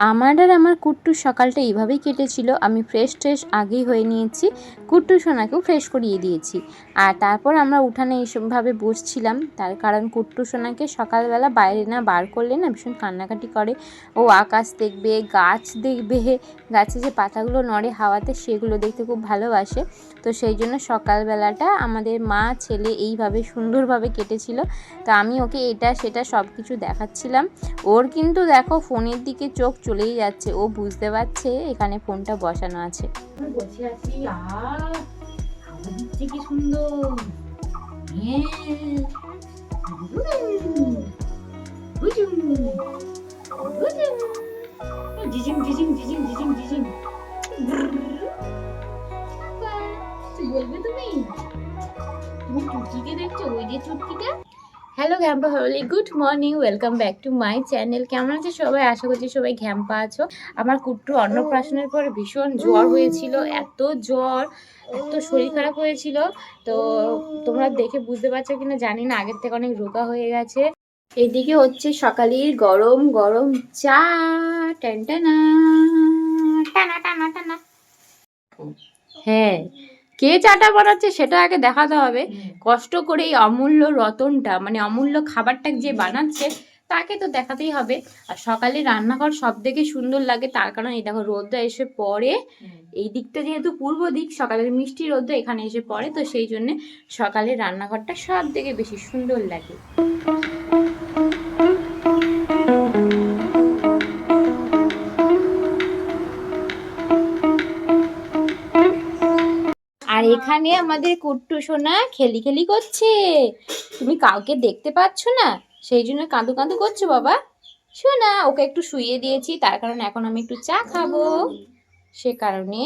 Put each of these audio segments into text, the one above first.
আমার আর আমার কুট্টুর সকালটা এইভাবেই কেটেছিল। আমি ফ্রেশ ট্রেশ আগেই হয়ে নিয়েছি। কুট্টু সোনাকেও ফ্রেশ করিয়ে দিয়েছি। আর তারপর আমরা উঠানে এইসবভাবে বসছিলাম। তার কারণ কুট্টু সোনাকে সকালবেলা বাইরে না বার করলে না ভীষণ কান্নাকাটি করে। ও আকাশ দেখবে, গাছ দেখবে, গাছে যে পাতাগুলো নড়ে হাওয়াতে সেগুলো দেখতে খুব ভালোবাসে। তো সেই জন্য সকালবেলাটা আমাদের মা, ছেলে এইভাবে সুন্দরভাবে কেটেছিল। তো আমি ওকে এটা, সেটা সব কিছু দেখাচ্ছিলাম। ওর কিন্তু দেখো ফোনের দিকে চোখ চলেই যাচ্ছে। ও বুঝতে পারছে এখানে ফোনটা বসানো আছে। হ্যাঁ। তুমি? তুমি চুটকিকে দেখছ? ওই যে চুটকিটা? Hello ঘ্যাম্পা family good morning welcome back to my channel কেমন আছে সবাই? আশা করছি সবাই ঘ্যাম্পা আছো। আমার কুট্টু অন্নপ্রাশনের পর ভীষণ জ্বর হয়েছিল। এত জ্বর এত শরীর খারাপ হয়েছিল। তো তোমরা দেখে বুঝতে পারছ কিনা জানি না। আগের থেকে অনেক রোগা হয়ে গেছে। এদিকে হচ্ছে সকালের গরম গরম চা। টানটানা টানা টানা টানা হ্যাঁ। কে চাটা বানাচ্ছে সেটা আগে দেখাতে হবে। কষ্ট করে এই অমূল্য রতনটা মানে অমূল্য খাবারটা যে বানাচ্ছে তাকে তো দেখাতেই হবে। আর সকালে রান্নাঘর সব থেকে সুন্দর লাগে তার কারণ এই দেখো রোদটা এসে পড়ে। এই দিকটা যেহেতু পূর্ব দিক সকালের মিষ্টি রোদ এখানে এসে পড়ে তো সেই জন্য সকালে রান্নাঘরটা সব থেকে বেশি সুন্দর লাগে। আর এখানে আমাদের কুট্টু সোনা খেলি খেলি করছে। তুমি কাউকে দেখতে পাচ্ছ না? সেই জন্য কাঁদু কাঁদু করছ বাবা। শোনা ওকে একটু শুইয়ে দিয়েছি তার কারণে এখন আমি একটু চা খাব। সে কারণে।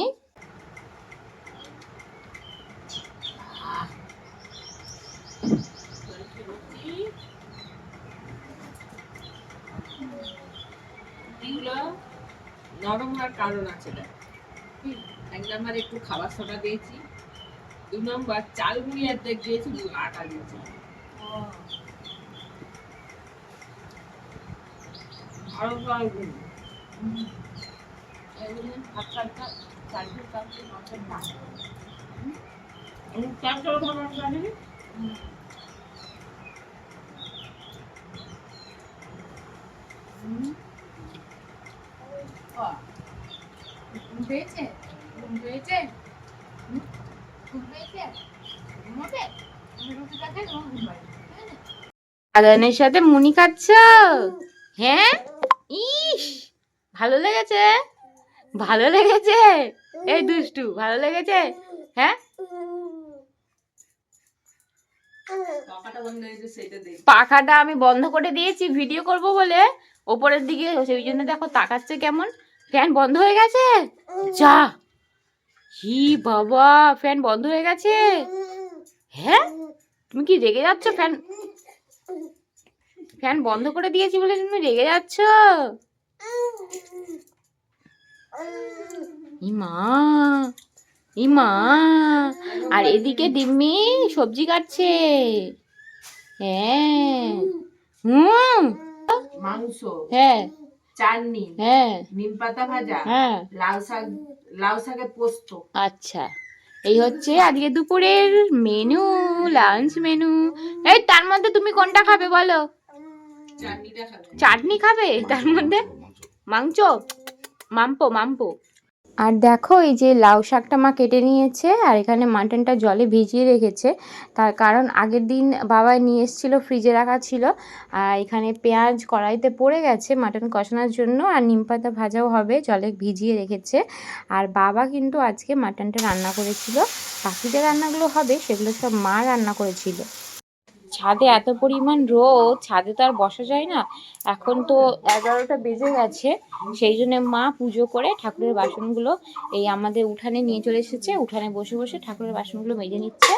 নরম হওয়ার কারণ আছে দেখ হুম, এক নম্বর একটু খাবার সোডা দিয়েছি। দু নম্বর চাল গুঁড়ি অর্ধেক দিয়েছি দু আটা দিয়েছি। আরও জল দিন এগুলো হাত চালটা চাল দিয়ে চাল দিয়ে মাছের ভাত। হুম, আমি চাল চাল খাবার জানি হুম আহ ঘুম পেয়েছে ঘুম পেয়েছে হুম? ঘুম পেয়েছে ঘুমাবে তুমি রুটি খাচ্ছে তোমার ঘুম পাবে আদানের সাথে মুনি খাচ্ছ? হ্যাঁ? ইস ভালো লেগেছে? ভালো লেগেছে? এই দুষ্টু ভালো লেগেছে? হ্যাঁ? পাখাটা আমি বন্ধ করে দিয়েছি ভিডিও করব বলে। ওপরের দিকে সেই জন্য দেখো তাকাচ্ছে কেমন। ফ্যান বন্ধ হয়ে গেছে? যা! হি বাবা ফ্যান বন্ধ হয়ে গেছে? হ্যাঁ? তুমি কি রেগে যাচ্ছ? ফ্যান ফ্যান বন্ধ করে দিয়েছি বলে তুমি রেগে যাচ্ছ? ইমা ইমা। আর এদিকে ডিম্মি সবজি কাটছে। হ্যাঁ। হুম। মাংস। হ্যাঁ। চাটনি। হ্যাঁ। নিম পাতা ভাজা। হ্যাঁ। লাউ শাক লাউ শাকের পোস্ত। আচ্ছা। এই হচ্ছে আজকে দুপুরের মেনু লাঞ্চ মেনু এই তার মধ্যে তুমি কোনটা খাবে বলো? চাটনি খাবে? তার মধ্যে? মাংস? মাম্পো মাম্পো। আর দেখো, এই যে লাউ শাকটা মা কেটে নিয়েছে আর এখানে মাটনটা জলে ভিজিয়ে রেখেছে। তার কারণ আগের দিন বাবা নিয়ে এসেছিল, ফ্রিজে রাখা ছিল। আর এখানে পেঁয়াজ কড়াইতে পড়ে গেছে মাটন কষানোর জন্য আর নিম পাতা ভাজাও হবে, জলে ভিজিয়ে রেখেছে। আর বাবা কিন্তু আজকে মাটনটা রান্না করেছিল। বাকি যে রান্নাগুলো হবে, সেগুলো সব মা রান্না করেছিল। ছাদে এত পরিমাণ রোদ, ছাদে তো আর বসা যায় না। এখন তো এগারোটা বেজে গেছে, সেই জন্য মা পুজো করে ঠাকুরের বাসনগুলো এই আমাদের উঠানে নিয়ে চলে এসেছে। উঠানে বসে বসে ঠাকুরের বাসনগুলো মেজে নিচ্ছে।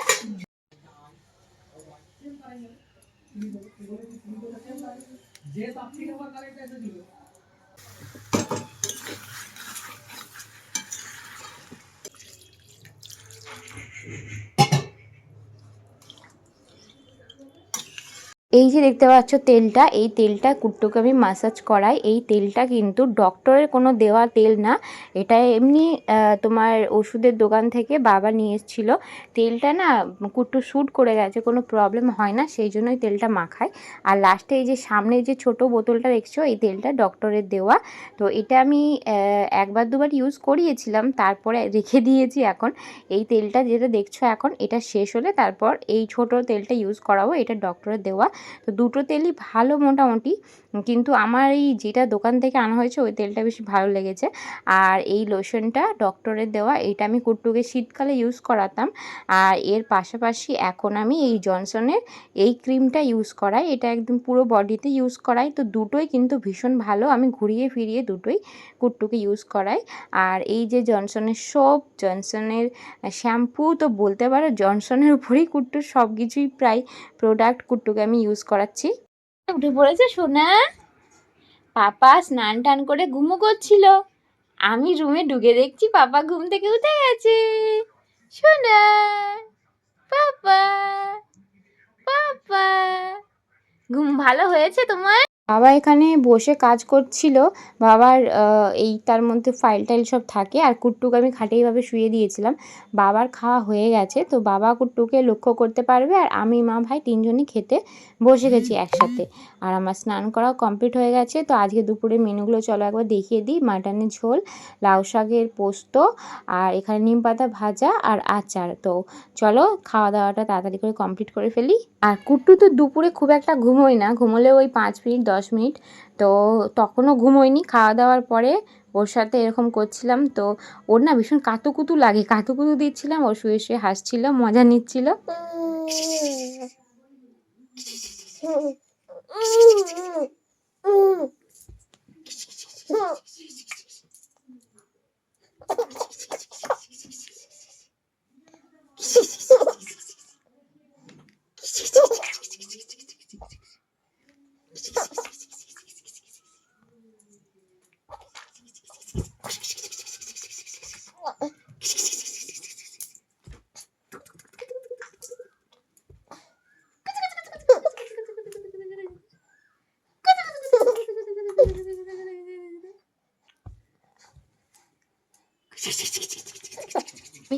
এই যে দেখতে পাচ্ছ তেলটা, এই তেলটা কুট্টুকে আমি মাসাজ করাই এই তেলটা কিন্তু ডক্টরের কোনো দেওয়া তেল না। এটা এমনি তোমার ওষুধের দোকান থেকে বাবা নিয়ে এসেছিল। তেলটা না কুট্টু শ্যুট করে গেছে, কোনো প্রবলেম হয় না, সেই জন্যই তেলটা মাখায়। আর লাস্টে এই যে সামনে যে ছোট বোতলটা দেখছ, এই তেলটা ডক্টরের দেওয়া। তো এটা আমি একবার দুবার ইউজ করিয়েছিলাম, তারপরে রেখে দিয়েছি এখন। এই তেলটা যেটা দেখছ এখন, এটা শেষ হলে তারপর এই ছোট তেলটা ইউজ করাবো, এটা ডক্টরের দেওয়া। তো দুটো তেলই ভালো মোটামুটি। কিন্তু আমার এই যেটা দোকান থেকে আনা হয়েছে, ওই তেলটা বেশি ভালো লেগেছে। আর এই লোশনটা ডক্টরের দেওয়া এইটা আমি কুট্টুকে শীতকালে ইউজ করাতাম। আর এর পাশাপাশি এখন আমি এই জনসনের এই ক্রিমটা ইউজ করাই। এটা একদম পুরো বডিতে ইউজ করাই। তো দুটোই কিন্তু ভীষণ ভালো। আমি ঘুরিয়ে ফিরিয়ে দুটোই কুট্টুকে ইউজ করাই। আর এই যে জনসনের সোপ জনসনের শ্যাম্পু তো বলতে পারো জনসনের উপরেই কুট্টুর সব কিছুই প্রায় প্রোডাক্ট কুট্টুকে আমি ইউজ করাচ্ছি। উঠে পড়েছে সোনা পাপা স্নান টান করে ঘুমো করছিল। আমি রুমে ঢুকে দেখছি পাপা ঘুম থেকে উঠে গেছে। সোনা পাপা পাপা, ঘুম ভালো হয়েছে তোমার? বাবা এখানে বসে কাজ করছিল। বাবার এই তার মধ্যে ফাইল টাইল সব থাকে আর কুট্টুকে আমি খাটে এইভাবে শুয়ে দিয়েছিলাম। বাবার খাওয়া হয়ে গেছে, তো বাবা কুট্টুকে লক্ষ্য করতে পারবে আর আমি, মা, ভাই তিনজনই খেতে বসে গেছি একসাথে। আর আমার স্নান করাও কমপ্লিট হয়ে গেছে, তো আজকে দুপুরে মেনুগুলো চলো একবার দেখিয়ে দিই। মাটনের ঝোল, লাউ শাকের পোস্ত আর এখানে নিম পাতা ভাজা আর আচার। তো চলো খাওয়া দাওয়াটা তাড়াতাড়ি করে কমপ্লিট করে ফেলি। আর কুট্টু তো দুপুরে খুব একটা ঘুমোয় না ঘুমোলে ওই পাঁচ মিনিট দশ মিনিট। তো তখনও ঘুমোয়নি। খাওয়া দাওয়ার পরে ওর সাথে এরকম করছিলাম। তো ওর না ভীষণ কাতুকুতু লাগে। কাতুকুতু দিচ্ছিলাম, ও শুয়ে শুয়ে হাসছিল, মজা নিচ্ছিল।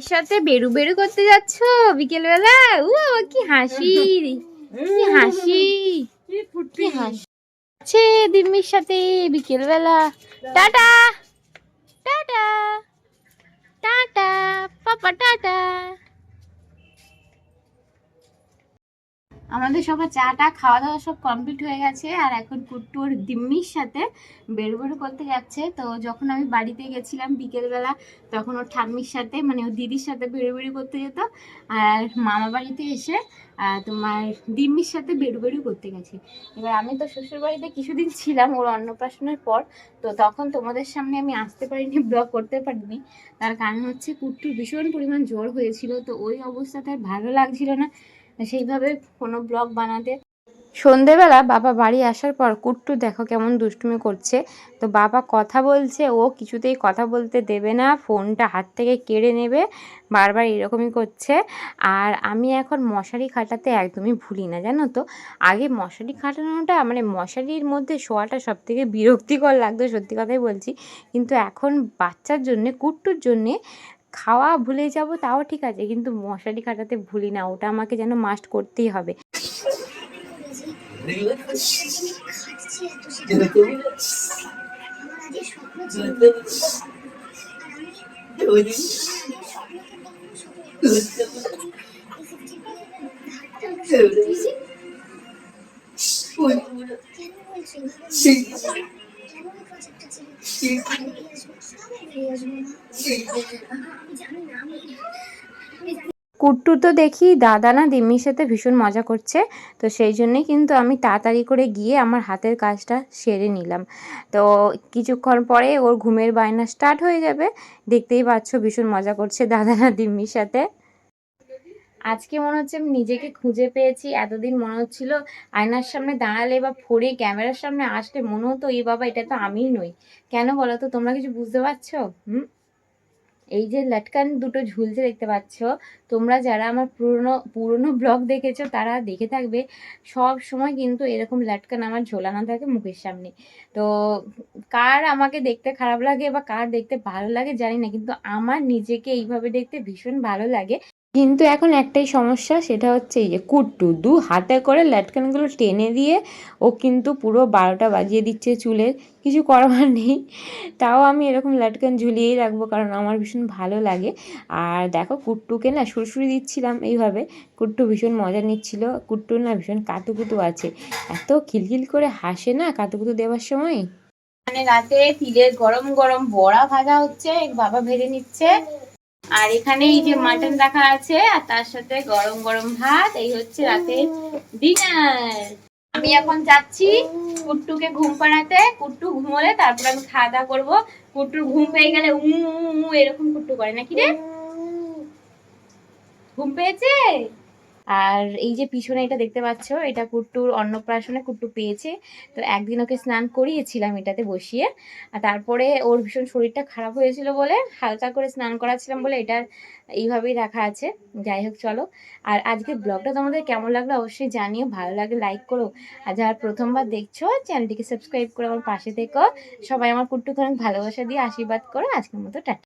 সাথে বেরু বেরু করতে যাচ্ছ বিকেলবেলা? ও কি হাসি কি হাসি। কি হাসি। দিম্মির সাথে বিকেলবেলা। বেলা টাটা টাটা পাপা টাটা আমাদের সবার চাটা খাওয়া দাওয়া সব কমপ্লিট হয়ে গেছে আর এখন কুট্টু ওর দিম্মির সাথে বেরু বেরু করতে যাচ্ছে। তো যখন আমি বাড়িতে গেছিলাম বিকেলবেলা, তখন ওর ঠাম্মির সাথে মানে ওর দিদির সাথে বেরু বেরু করতে যেত আর মামা বাড়িতে এসে তোমার দিম্মির সাথে বেরু বেরু করতে গেছে। এবার আমি তো শ্বশুর বাড়িতে কিছুদিন ছিলাম ওর অন্নপ্রাশনের পর, তো তখন তোমাদের সামনে আমি আসতে পারিনি ব্লগ করতে পারিনি। তার কারণ হচ্ছে কুট্টুর ভীষণ পরিমাণ জ্বর হয়েছিল, তো ওই অবস্থাতে আর ভালো লাগছিল না। সেইভাবে কোনো ব্লগ বানাতে সন্ধেবেলা বাবা বাড়ি আসার পর, কুট্টু, দেখো কেমন দুষ্টুমি করছে। তো বাবা কথা বলছে, ও কিছুতেই কথা বলতে দেবে না, ফোনটা হাত থেকে কেড়ে নেবে, বারবার এরকমই করছে। আর আমি এখন মশারি খাটাতে একদমই ভুলি না, জানো তো? আগে মশারি খাটানোটা মানে মশারির মধ্যে শোয়াটা সব থেকে বিরক্তিকর লাগতো, সত্যি কথাই বলছি। কিন্তু এখন বাচ্চার জন্যে, কুট্টুর জন্যে খাওয়া ভুলে যাব তাও ঠিক আছে। কিন্তু মশারি খাটাতে ভুলি না ওটা আমাকে যেন মাস্ট করতেই হবে। কুট্টু তো দেখি দাদা না দিম্মির সাথে ভীষণ মজা করছে, তো সেই জন্যই কিন্তু আমি তাড়াতাড়ি করে গিয়ে আমার হাতের কাজটা সেরে নিলাম। তো কিছুক্ষণ পরে ওর ঘুমের বায়না স্টার্ট হয়ে যাবে, দেখতেই পাচ্ছ ভীষণ মজা করছে দাদা না দিম্মির সাথে। আজকে মনে হচ্ছে আমি নিজেকে খুঁজে পেয়েছি, এতদিন মনে হচ্ছিল আয়নার সামনে দাঁড়ালে বা ফোরে ক্যামেরার সামনে আসলে মনে হতো এই বাবা, এটা তো আমিই নই। কেন বলো তো, তোমরা কিছু বুঝতে পারছ? হুম? এই যে লটকান দুটো ঝুলছে দেখতে পাচ্ছ, তোমরা যারা আমার পুরনো পুরনো ব্লগ দেখেছ, তারা দেখে থাকবে, সব সময় কিন্তু এরকম লটকান আমার ঝোলানো থাকে মুখের সামনে। তো কার আমাকে দেখতে খারাপ লাগে বা কার দেখতে ভালো লাগে জানি না, কিন্তু আমার নিজেকে এইভাবে দেখতে ভীষণ ভালো লাগে। কিন্তু এখন একটাই সমস্যা, সেটা হচ্ছে এই যে কুট্টু। দু হাতে করে ল্যাটকানগুলো টেনে দিয়ে ও কিন্তু পুরো বারোটা বাজিয়ে দিচ্ছে চুলের কিছু করার নেই। তাও আমি এরকম ল্যাটকান ঝুলিয়েই রাখব কারণ আমার ভীষণ ভালো লাগে। আর দেখো কুট্টুকে না সুরসুরি দিচ্ছিলাম এইভাবে। কুট্টু ভীষণ মজা নিচ্ছিল। কুট্টুর না ভীষণ কাতুকুতু আছে। এত খিলখিল করে হাসে না কাতুকুতু দেওয়ার সময়? মানে রাতে তিলের গরম গরম বড়া ভাজা হচ্ছে, বাবা ভেজে নিচ্ছে। আর এখানে এই যে মাটন রাখা আছে আর তার সাথে গরম গরম ভাত এই হচ্ছে রাতে ডিনার। আমি এখন যাচ্ছি কুট্টুকে ঘুম পাড়াতে। কুট্টু ঘুমোলে তারপর আমি খাওয়া দাওয়া করব। কুট্টুর ঘুম পেয়ে গেলে উম উ, উ এরকম কুট্টু করে নাকি রে? ঘুম পেয়েছে? আর এই যে পিছনে এটা দেখতে পাচ্ছ, এটা কুট্টুর অন্নপ্রাশনে কুট্টু পেয়েছে। তো একদিন ওকে স্নান করিয়েছিলাম এটাতে বসিয়ে। আর তারপরে ওর ভীষণ শরীরটা খারাপ হয়েছিল বলে হালকা করে স্নান করাচ্ছিলাম বলে এটা এইভাবেই রাখা আছে। যাই হোক, চলো। আর আজকে ব্লগটা তোমাদের কেমন লাগল অবশ্যই জানিও। ভালো লাগলে লাইক করো। আর যারা প্রথমবার দেখছ, চ্যানেলটিকে সাবস্ক্রাইব করে আমার পাশে থেকো। সবাই আমার কুট্টুকে অনেক ভালোবাসা দিয়ে আশীর্বাদ করো। আজকের মতো টাটা